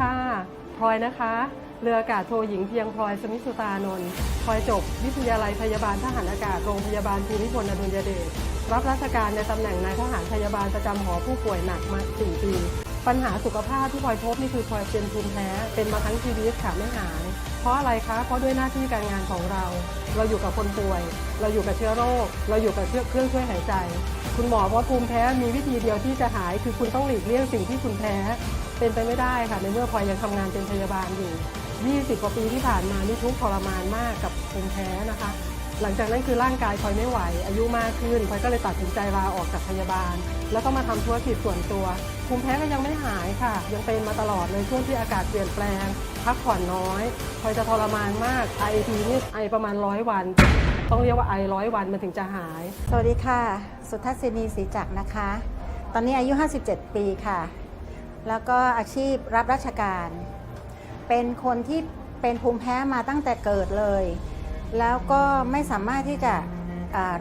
ค่ะพลอยนะคะ เรืออากาศโทหญิงเพียงพลอยสมิสุตานนท์พลอยจบ วิทยาลัยพยาบาลทหารอากาศโรงพยาบาลภูมิพลอดุลยเดชรับราชการในตำแหน่งนายทหารพยาบาลประจำหอผู้ป่วยหนักมา 4 ปี ปัญหาสุขภาพที่พลอยพบนี่คือพลอยเป็นภูมิแพ้เป็นมาทั้งชีวิตค่ะไม่หาย เพราะอะไรคะเพราะด้วยหน้าที่การงานของเรา เราอยู่กับคนป่วย เราอยู่กับเชื้อโรค เราอยู่กับเครื่องช่วยหายใจ คุณหมอว่าภูมิแพ้มีวิธีเดียวที่จะหาย คือคุณต้องหลีกเลี่ยงสิ่งที่คุณแพ้ เป็นไปไม่ได้ค่ะในเมื่อพลอยยังทำงานเป็นพยาบาลอยู่ 20 กว่าปีที่ผ่านมานี่ทุกทรมานมากกับภูมิแพ้นะคะ หลังจากนั้นคือร่างกายพลอยไม่ไหว อายุมากขึ้นพลอยก็เลยตัดสินใจลาออกจากพยาบาล แล้วก็มาทำธุรกิจส่วนตัว ภูมิแพ้ก็ยังไม่หายค่ะ ยังเป็นมาตลอดเลยช่วงที่อากาศเปลี่ยนแปลง พักผ่อนน้อยพลอยจะทรมานมากไอทีนี่ไอประมาณร้อยวันต้องเรียกว่าไอร้อยวันมันถึงจะหาย สวัสดีค่ะ สุทัศนีศรีจักรนะคะ ตอนนี้อายุ 57 ปีค่ะ แล้วก็อาชีพรับราชการ เป็นคนที่เป็นภูมิแพ้มาตั้งแต่เกิดเลย แล้วก็ไม่สามารถที่จะ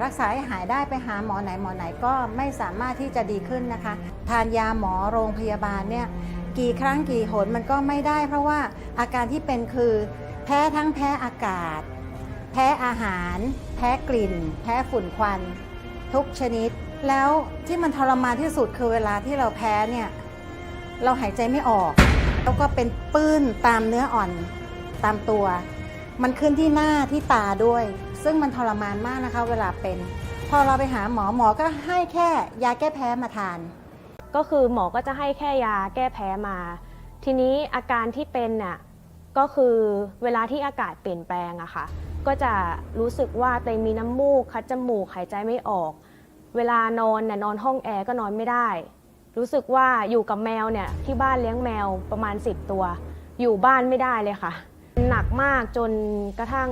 รักษาให้หายได้ไปหาหมอไหนหมอไหนก็ไม่สามารถที่จะดีขึ้นนะคะ ทานยาหมอโรงพยาบาลเนี่ยกี่ครั้งกี่หนมันก็ไม่ได้ เพราะว่าอาการที่เป็นคือแพ้ทั้งแพ้อากาศ แพ้อาหาร แพ้กลิ่น แพ้ฝุ่นควัน ทุกชนิด แล้วที่มันทรมานที่สุดคือเวลาที่เราแพ้เนี่ย เราหายใจไม่ออก แล้วก็เป็นปื้นตามเนื้ออ่อนตามตัว มันขึ้นที่หน้าที่ตาด้วย ซึ่งมันทรมานมากนะคะ เวลาเป็น พอเราไปหาหมอหมอก็ให้แค่ยาแก้แพ้มาทาน ก็คือหมอก็จะให้แค่ยาแก้แพ้มา ทีนี้อาการที่เป็นน่ะก็คือเวลาที่อากาศเปลี่ยนแปลงอะค่ะ ก็จะรู้สึกว่าตัวเองมีน้ำมูกคัดจมูกหายใจไม่ออก เวลานอนเนี่ยนอนห้องแอร์ก็นอนไม่ได้ รู้สึกว่าอยู่กับแมวเนี่ยที่บ้านเลี้ยงแมวประมาณ 10 ตัว อยู่บ้านไม่ได้เลยค่ะ หนักมากจนกระทั่ง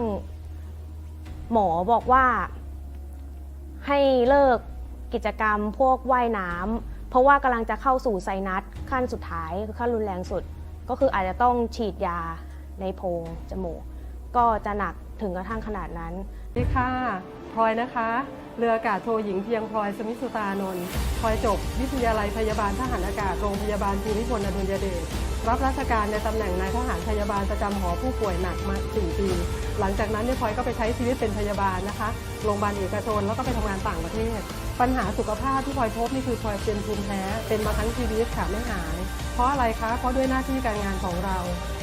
หมอบอกว่า ให้เลิกกิจกรรมพวกว่ายน้ำเพราะว่ากำลังจะเข้าสู่ไซนัสขั้นสุดท้ายคือขั้นรุนแรงสุด ก็คืออาจจะต้องฉีดยาในโพรงจมูก ก็จะหนักถึงกระทั่งขนาดนั้นสวัสดีค่ะพลอยนะคะ เรืออากาศโทหญิงเพียงพลอยสมิสุตานนท์พลอยจบ วิทยาลัยพยาบาลทหารอากาศโรงพยาบาลภูมิพลอดุลยเดชรับราชการในตำแหน่งนายทหารพยาบาลประจำหอผู้ป่วยหนักมา 4 ปี หลังจากนั้นเนี่ยพลอยก็ไปใช้ชีวิตเป็นพยาบาลนะคะโรงพยาบาลเอกชนแล้วก็ไปทำงานต่างประเทศ ปัญหาสุขภาพที่พลอยพบนี่คือพลอยเป็นภูมิแพ้เป็นมาทั้งชีวิตค่ะไม่หาย เพราะอะไรคะเพราะด้วยหน้าที่การงานของเรา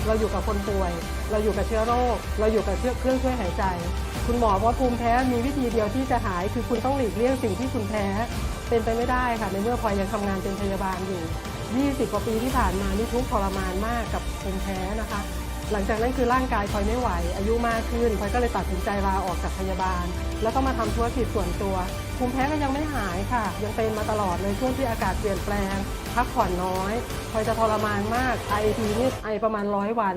เราอยู่กับคนป่วย เราอยู่กับเชื้อโรค เราอยู่กับเครื่องช่วยหายใจ คุณหมอว่าภูมิแพ้มีวิธีเดียวที่จะหาย คือคุณต้องหลีกเลี่ยงสิ่งที่คุณแพ้ เป็นไปไม่ได้ค่ะ ในเมื่อพลอยยังทำงานเป็นพยาบาลอยู่ 20 กว่าปีที่ผ่านมานี่ทุกข์ทรมานมากกับภูมิแพ้นะคะ หลังจากนั้นคือร่างกายพลอยไม่ไหว อายุมากขึ้นพลอยก็เลยตัดสินใจลาออกจากพยาบาล แล้วก็มาทำธุรกิจส่วนตัว ภูมิแพ้ก็ยังไม่หายค่ะ ยังเป็นมาตลอดเลยช่วงที่อากาศเปลี่ยนแปลง พักผ่อนน้อยพลอยจะทรมานมากไอทีนี่ไอประมาณร้อยวัน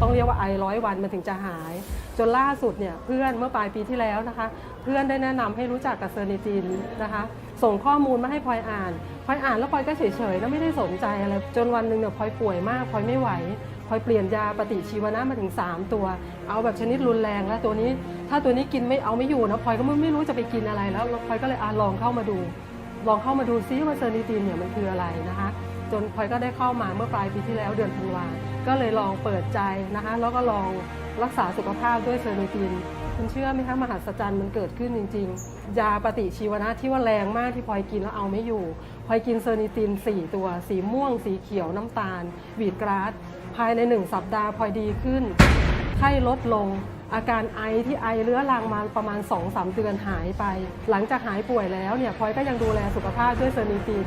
ต้องเรียกว่าไอร้อยวันมันถึงจะหาย จนล่าสุดเนี่ยเพื่อนเมื่อปลายปีที่แล้วนะคะ เพื่อนได้แนะนำให้รู้จักกับเซอร์นิจินนะคะ ส่งข้อมูลมาให้พลอยอ่านพลอยอ่านแล้วพลอยก็เฉยๆแล้วไม่ได้สนใจอะไรจนวันหนึ่งเนี่ยพลอยป่วยมากพลอยไม่ไหวพลอยเปลี่ยนยาปฏิชีวนะมาถึง 3 ตัว เอาแบบชนิดรุนแรงแล้วตัวนี้ ถ้าตัวนี้กินไม่เอาไม่อยู่นะพลอยก็ไม่รู้จะไปกินอะไรแล้วพลอยก็เลยอลองเข้ามาดู ลองเข้ามาดูซิว่าเซอร์นิตินเนี่ยมันคืออะไรนะคะ จนพลอยก็ได้เข้ามาเมื่อปลายปีที่แล้วเดือนธันวาก็เลยลองเปิดใจนะคะ แล้วก็ลองรักษาสุขภาพด้วยเซอร์เนตินคุณเชื่อไหมคะมหัศจรรย์มันเกิดขึ้นจริง ๆ ยาปฏิชีวนะที่ว่าแรงมากที่พลอยกินแล้วเอาไม่อยู่พลอยกินเซอร์นิติน 4 ตัว สีม่วง สีเขียวน้ำตาลวีดกราสภายใน 1 สัปดาห์พลอยดีขึ้น ไข้ลดลง อาการไอที่ไอเรื้อรังมาประมาณ 2-3 เดือนหายไป หลังจากหายป่วยแล้วเนี่ยพลอยก็ยังดูแลสุขภาพด้วยเซอร์นิติน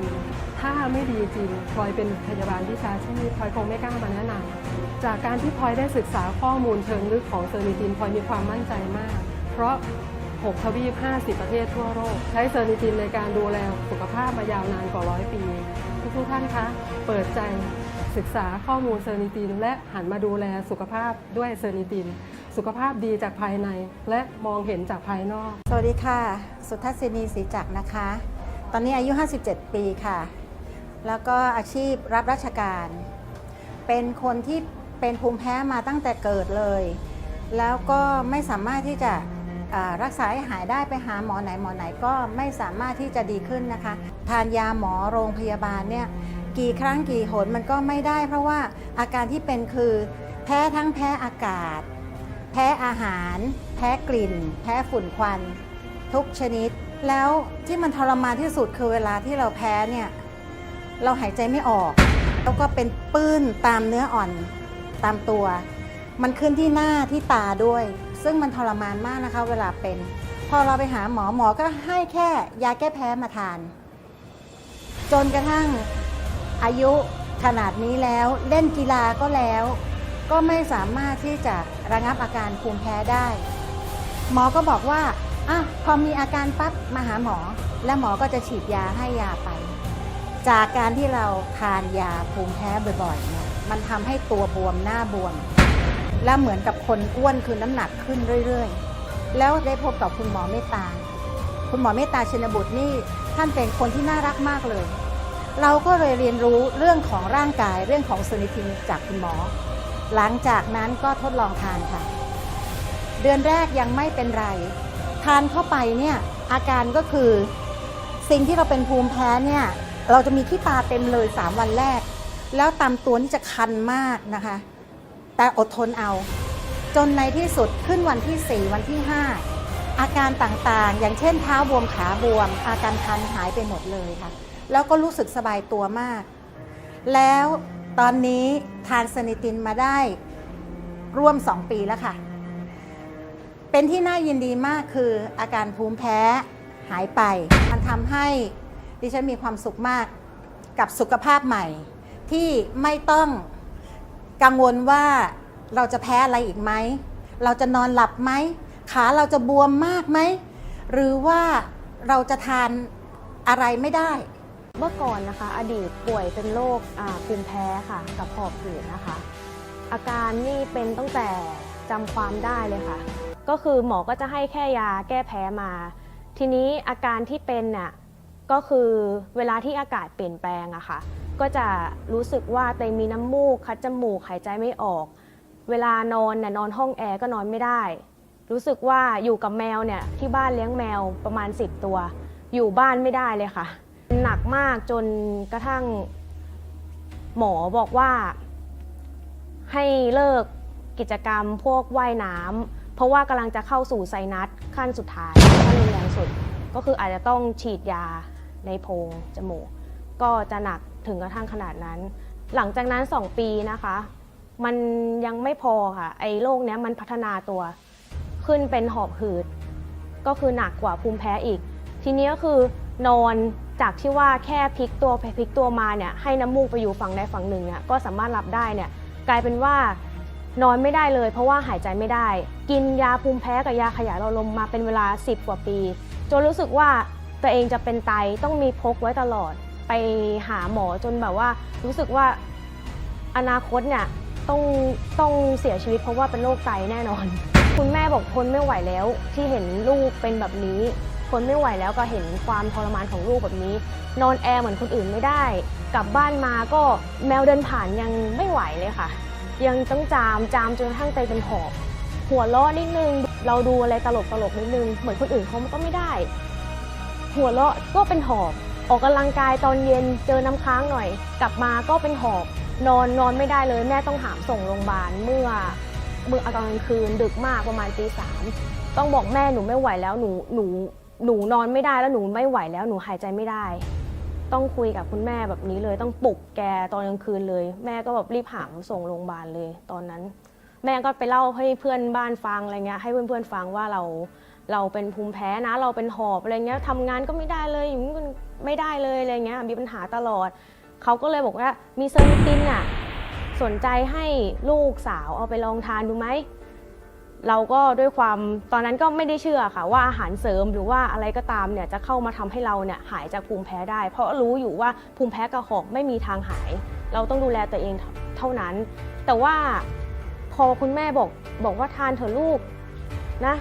ถ้าไม่ดีจริงพลอยเป็นพยาบาลวิชาชีพพลอยคงไม่กล้ามาแนะนำจากการที่พลอยได้ศึกษาข้อมูลเชิงลึกของเซอร์นิตินพลอยมีความมั่นใจมาก เพราะ 6 ทวีป 50 ประเทศทั่วโลก ใช้เซอร์นิตินในการดูแลสุขภาพมายาวนานกว่าร้อยปี ทุกท่านคะ เปิดใจศึกษาข้อมูลเซอร์นิติน และหันมาดูแลสุขภาพด้วยเซอร์นิติน สุขภาพดีจากภายใน และมองเห็นจากภายนอก สวัสดีค่ะ สุทัศนีศรีจักรนะคะ ตอนนี้อายุ 57 ปีค่ะ แล้วก็อาชีพรับราชการ เป็นคนที่เป็นภูมิแพ้มาตั้งแต่เกิดเลย แล้วก็ไม่สามารถที่จะรักษาให้หายได้ไปหาหมอไหนหมอไหนก็ไม่สามารถที่จะดีขึ้นนะคะ ทานยาหมอโรงพยาบาลเนี่ยกี่ครั้งกี่หนมันก็ไม่ได้ เพราะว่าอาการที่เป็นคือแพ้ทั้งแพ้อากาศ พ้อาหาร แพ้กลิ่น แพ้ฝุ่นควัน ทุกชนิด แล้วที่มันทรมานที่สุดคือเวลาที่เราแพ้เนี่ยเราหายใจไม่ออก แล้วก็เป็นปื้นตามเนื้ออ่อนตามตัว มันขึ้นที่หน้าที่ตาด้วย ซึ่งมันทรมานมากนะคะ เวลาเป็น พอเราไปหาหมอหมอก็ให้แค่ยาแก้แพ้มาทาน จนกระทั่งอายุขนาดนี้แล้วเล่นกีฬาก็แล้ว ก็ไม่สามารถที่จะระงับอาการภูมิแพ้ได้ หมอก็บอกว่าอะพอมีอาการปั๊บมาหาหมอ แล้วหมอก็จะฉีดยาให้ยาไป จากการที่เราทานยาภูมิแพ้บ่อยๆเนี่ยมันทำให้ตัวบวมหน้าบวม แล้วเหมือนกับคนอ้วนคือน้ำหนักขึ้นเรื่อยๆ แล้วได้พบกับคุณหมอเมตตา คุณหมอเมตตาชินบุตรนี่ท่านเป็นคนที่น่ารักมากเลย เราก็เลยเรียนรู้เรื่องของร่างกายเรื่องของสนิทินจากคุณหมอ หลังจากนั้นก็ทดลองทานค่ะ เดือนแรกยังไม่เป็นไร ทานเข้าไปเนี่ยอาการก็คือสิ่งที่เราเป็นภูมิแพ้เนี่ยเราจะมีขี้ตาเต็มเลย 3 วันแรก แล้วตามตัวนี่จะคันมากนะคะ แต่อดทนเอา จนในที่สุดขึ้นวันที่ 4 วันที่ 5 อาการต่างๆ อย่างเช่นเท้าบวมขาบวม อาการคันหายไปหมดเลยค่ะ แล้วก็รู้สึกสบายตัวมาก แล้ว ตอนนี้ทานสนิตินมาได้ร่วม 2 ปีแล้วค่ะ เป็นที่น่ายินดีมากคืออาการภูมิแพ้หายไป มันทำให้ดิฉันมีความสุขมากกับสุขภาพใหม่ ที่ไม่ต้องกังวลว่าเราจะแพ้อะไรอีกไหม เราจะนอนหลับไหม ขาเราจะบวมมากไหม หรือว่าเราจะทานอะไรไม่ได้ เมื่อก่อนนะคะ อดีตป่วยเป็นโรคภูมิแพ้ค่ะ กับหอบหืดนะคะ อาการนี่เป็นตั้งแต่จำความได้เลยค่ะ ก็คือหมอก็จะให้แค่ยาแก้แพ้มา ทีนี้อาการที่เป็นน่ะก็คือเวลาที่อากาศเปลี่ยนแปลงอะค่ะ ก็จะรู้สึกว่าตัวเองมีน้ำมูก คัดจมูกหายใจไม่ออก เวลานอนเนี่ยนอนห้องแอร์ก็นอนไม่ได้ รู้สึกว่าอยู่กับแมวเนี่ยที่บ้านเลี้ยงแมวประมาณ 10 ตัว อยู่บ้านไม่ได้เลยค่ะ หนักมากจนกระทั่งหมอบอกว่า ให้เลิกกิจกรรมพวกว่ายน้ำเพราะว่ากำลังจะเข้าสู่ไซนัสขั้นสุดท้ายขั้นรุนแรงสุด ก็คืออาจจะต้องฉีดยาในโพรงจมูก ก็จะหนักถึงกระทั่งขนาดนั้น หลังจากนั้น 2 ปีนะคะ มันยังไม่พอค่ะ ไอ้โรคเนี้ยมันพัฒนาตัวขึ้นเป็นหอบหืด ก็คือหนักกว่าภูมิแพ้อีก ทีนี้ก็คือนอน จากที่ว่าแค่พลิกตัวไปพลิกตัวมาเนี่ยให้น้ำมูกไปอยู่ฝั่งใดฝั่งหนึ่งเนี่ยก็สามารถรับได้เนี่ยกลายเป็นว่านอนไม่ได้เลย เพราะว่าหายใจไม่ได้ กินยาภูมิแพ้กับยาขยายหลอดลมมาเป็นเวลา 10 กว่าปีจนรู้สึกว่าตัวเองจะเป็นไตต้องมีพกไว้ตลอด ไปหาหมอจนแบบว่า รู้สึกว่าอนาคตเนี่ยต้องต้องเสียชีวิตเพราะว่าเป็นโรคไตแน่นอน คุณแม่บอกทนไม่ไหวแล้วที่เห็นลูกเป็นแบบนี้ ทนไม่ไหวแล้วก็เห็นความทรมานของลูกแบบนี้ นอนแอร์เหมือนคนอื่นไม่ได้ กลับบ้านมาก็แมวเดินผ่านยังไม่ไหวเลยค่ะ ยังต้องจามจามจนกระทั่งใจเป็นหอบหัวเราะนิดนึง เราดูอะไรตลกตลกนิดนึง เหมือนคนอื่นเขาก็ไม่ได้ หัวเราะก็เป็นหอบ ออกกำลังกายตอนเย็นเจอน้ำค้างหน่อย กลับมาก็เป็นหอบ นอนนอนไม่ได้เลยแม่ต้องหามส่งโรงพยาบาลเมื่อเมื่ออนกลางคืนดึกมากประมาณตีสามต้องบอกแม่หนูไม่ไหวแล้วหนูหนู หนูนอนไม่ได้แล้วหนูไม่ไหวแล้วหนูหายใจไม่ได้ ต้องคุยกับคุณแม่แบบนี้เลย ต้องปลุกแกตอนกลางคืนเลย แม่ก็แบบรีบหามส่งโรงพยาบาลเลย ตอนนั้น แม่ก็ไปเล่าให้เพื่อนบ้านฟังอะไรเงี้ยให้เพื่อนๆฟังว่าเราเราเป็นภูมิแพ้นะ เราเป็นหอบอะไรเงี้ยทำงานก็ไม่ได้เลยอยู่นี่มันไม่ได้เลยอะไรเงี้ยมีปัญหาตลอดเขาก็เลยบอกว่ามีเซอร์นิตินอะสนใจให้ลูกสาวเอาไปลองทานดูไหม เราก็ด้วยความตอนนั้นก็ไม่ได้เชื่อค่ะ ว่าอาหารเสริมหรือว่าอะไรก็ตามเนี่ยจะเข้ามาทำให้เราเนี่ยหายจากภูมิแพ้ได้ เพราะรู้อยู่ว่าภูมิแพ้กับหอบไม่มีทางหาย เราต้องดูแลตัวเองเท่านั้น แต่ว่าพอคุณแม่บอกบอกว่าทานเถอะลูกนะ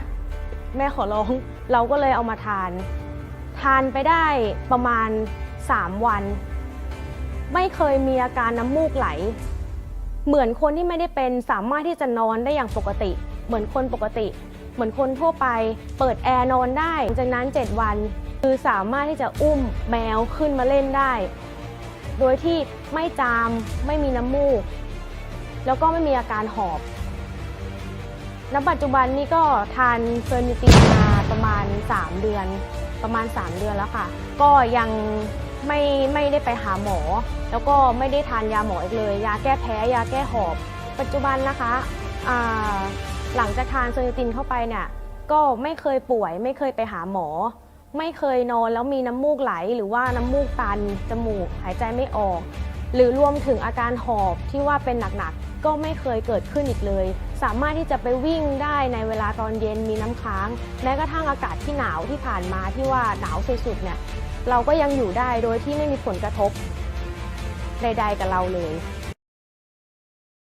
แม่ขอร้องเราก็เลยเอามาทาน ทานไปได้ประมาณ 3 วัน ไม่เคยมีอาการน้ำมูกไหล เหมือนคนที่ไม่ได้เป็นสามารถที่จะนอนได้อย่างปกติ เหมือนคนปกติ เหมือนคนทั่วไป เปิดแอร์นอนได้หลังจากนั้น 7 วัน คือสามารถที่จะอุ้มแมวขึ้นมาเล่นได้ โดยที่ไม่จามไม่มีน้ำมูก แล้วก็ไม่มีอาการหอบณปัจจุบันนี้ก็ทานเฟอร์นิตินมาประมาณ 3 เดือน ประมาณ 3 เดือนแล้วค่ะ ก็ยังไม่ไม่ได้ไปหาหมอ แล้วก็ไม่ได้ทานยาหมออีกเลย ยาแก้แพ้ ยาแก้หอบ ปัจจุบันนะคะอ่า หลังจากทานเฟอร์นิตินเข้าไปเนี่ยก็ไม่เคยป่วย ไม่เคยไปหาหมอ ไม่เคยนอนแล้วมีน้ำมูกไหล หรือว่าน้ำมูกตัน จมูก หายใจไม่ออก หรือรวมถึงอาการหอบที่ว่าเป็นหนักๆ ก็ไม่เคยเกิดขึ้นอีกเลย สามารถที่จะไปวิ่งได้ในเวลาตอนเย็นมีน้ำค้าง แม้กระทั่งอากาศที่หนาวที่ผ่านมาที่ว่าหนาวสุดๆเนี่ยเราก็ยังอยู่ได้โดยที่ไม่มีผลกระทบใด ๆ กับเราเลย